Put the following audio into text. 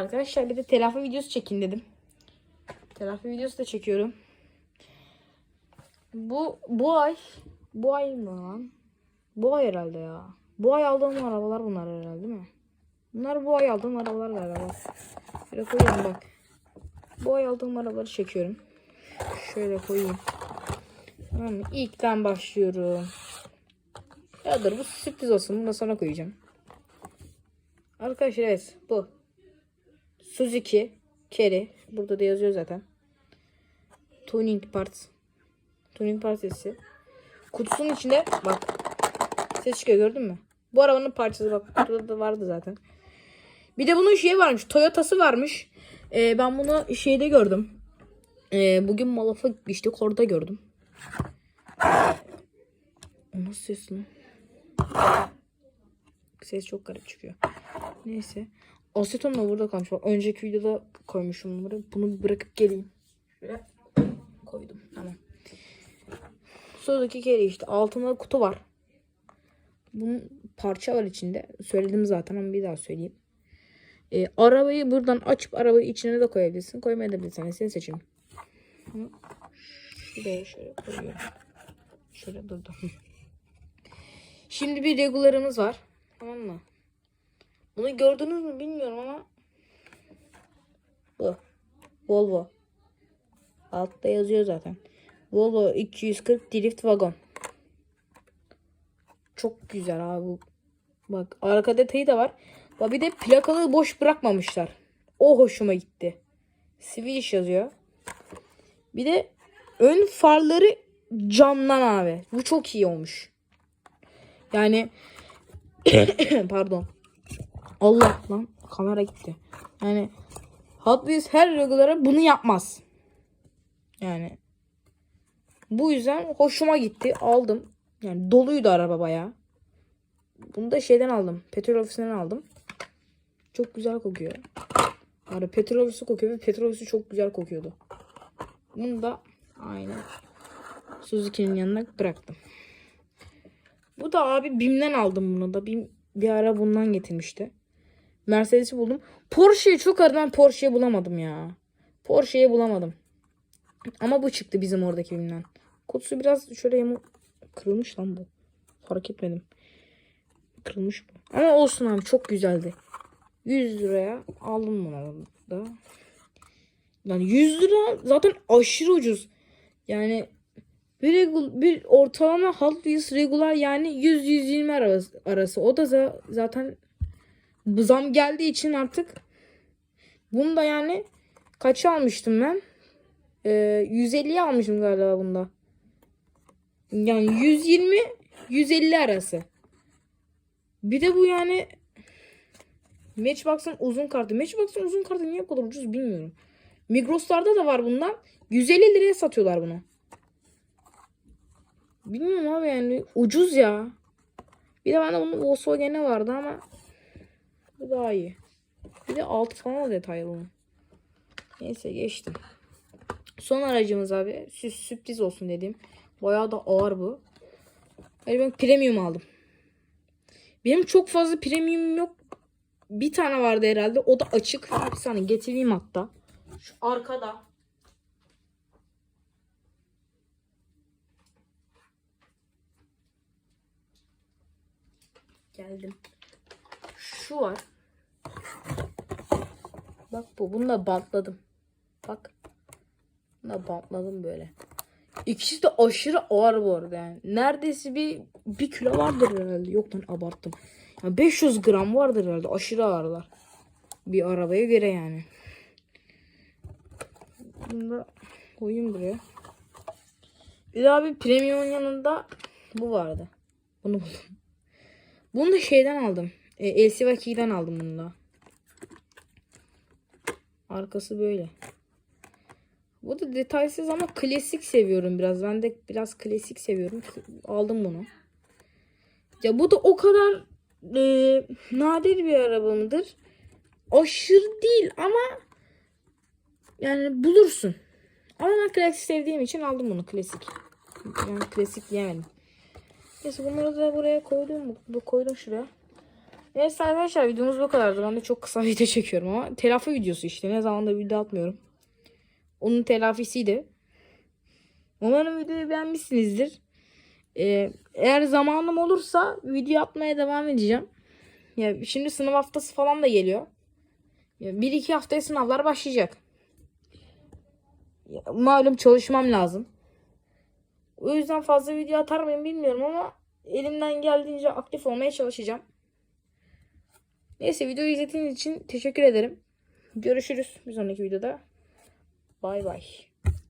Arkadaşlar bir de telafi videosu çekin dedim. Telafi videosu da çekiyorum. Bu bu ay bu ay mı lan? Bu ay herhalde ya. Bu ay aldığım arabalar bunlar herhalde değil mi? Bunlar bu ay aldığım arabalar galiba. Şöyle koyayım bak. Bu ay aldığım arabaları çekiyorum. Şöyle koyayım. Tamam? İlkten başlıyorum. Ya dur bu sürpriz olsun. Bunu da sonra koyacağım. Arkadaşlar evet bu. Suzuki Kerry. Burada da yazıyor zaten. Tuning parts. Tuning parçası. Kutusunun içinde bak. Ses çıkıyor gördün mü? Bu arabanın parçası bak. Kutuda da vardı zaten. Bir de bunun şeyi varmış. Toyota'sı varmış. Ee, ben bunu şeyde gördüm. Ee, bugün Malaf'a gitmiştik. Orada gördüm. O nasıl ses lan? Ses çok garip çıkıyor. Neyse. Aseton da burada kalmış. Bak, önceki videoda koymuşum bunları. Bunu bırakıp geleyim. Şöyle koydum. Tamam. Suzuki Carry işte. Altında kutu var. Bunun parça var içinde. Söyledim zaten ama bir daha söyleyeyim. Ee, arabayı buradan açıp arabayı içine de koyabilirsin. Koymayabilirsin. Yani seni seçim. Şuraya şöyle koyuyorum. Şöyle durdu. Şimdi bir regularımız var. Tamam mı? Bunu gördünüz mü bilmiyorum ama bu. Volvo. Altta yazıyor zaten. Volvo 240 drift wagon. Çok güzel abi bu. Bak arka detayı da var. Bak bir de plakalı boş bırakmamışlar. O hoşuma gitti. Swedish yazıyor. Bir de ön farları camdan abi. Bu çok iyi olmuş. Yani pardon. Allah lan kamera gitti. Yani Hot Wheels her regulara bunu yapmaz. Yani bu yüzden hoşuma gitti. Aldım. Yani doluydu araba bayağı. Bunu da şeyden aldım. Petrol ofisinden aldım. Çok güzel kokuyor. Yani petrol ofisi kokuyor ve petrol ofisi çok güzel kokuyordu. Bunu da aynı Suzuki'nin yanına bıraktım. Bu da abi BİM'den aldım bunu da. BİM bir ara bundan getirmişti. Mercedes'i buldum. Porsche'yi çok aradım. Porsche'yi bulamadım ya. Porsche'yi bulamadım. Ama bu çıktı bizim oradaki BİM'den. Kutusu biraz şöyle yamuk kırılmış lan bu. Fark etmedim. Kırılmış bu. Ama olsun abi çok güzeldi. 100 liraya aldım bunu da. Yani 100 lira zaten aşırı ucuz. Yani bir, regul, bir ortalama Hot regular yani 100-120 arası, arası. O da za- zaten bu zam geldiği için artık bunu da yani kaça almıştım ben? Ee, 150'ye almışım galiba bunda. Yani 120 150 arası. Bir de bu yani Matchbox'ın uzun kartı. Matchbox'ın uzun kartı niye bu kadar ucuz bilmiyorum. Migros'larda da var bundan. 150 liraya satıyorlar bunu. Bilmiyorum abi yani ucuz ya. Bir de bende bunun Volkswagen'e vardı ama bu daha iyi. Bir de altı falan detaylı bunun. Neyse geçtim. Son aracımız abi. Sü sürpriz olsun dedim. Bayağı da ağır bu. Yani ben premium aldım. Benim çok fazla premium yok. Bir tane vardı herhalde. O da açık. Bir saniye getireyim hatta. Şu arkada. Geldim. Şu var. Bak bu. Bunu da bantladım. Bak. Bunu da bantladım böyle. İkisi de aşırı ağır bu arada yani. Neredeyse bir, bir kilo vardır herhalde. Yok lan abarttım. Yani 500 gram vardır herhalde. Aşırı ağırlar. Bir arabaya göre yani. Bunu da koyayım buraya. Bir daha bir premium yanında bu vardı. Bunu buldum. Bunu da şeyden aldım. E, 2'den aldım bunu da. Arkası böyle. Bu da detaysız ama klasik seviyorum biraz. Ben de biraz klasik seviyorum. Aldım bunu. Ya bu da o kadar e, nadir bir araba mıdır? Aşırı değil ama yani bulursun. Ama ben klasik sevdiğim için aldım bunu klasik. Yani klasik yemedim. Neyse bunları da buraya koydum. Bu koydum şuraya. Neyse arkadaşlar videomuz bu kadardı. Ben de çok kısa video çekiyorum ama telafi videosu işte. Ne zamandır video atmıyorum. Onun telafisiydi. Umarım videoyu beğenmişsinizdir. Ee, eğer zamanım olursa video atmaya devam edeceğim. Ya şimdi sınav haftası falan da geliyor. Ya bir iki haftaya sınavlar başlayacak. Ya, malum çalışmam lazım. O yüzden fazla video atar mıyım bilmiyorum ama elimden geldiğince aktif olmaya çalışacağım. Neyse videoyu izlediğiniz için teşekkür ederim. Görüşürüz bir sonraki videoda. Bay bay.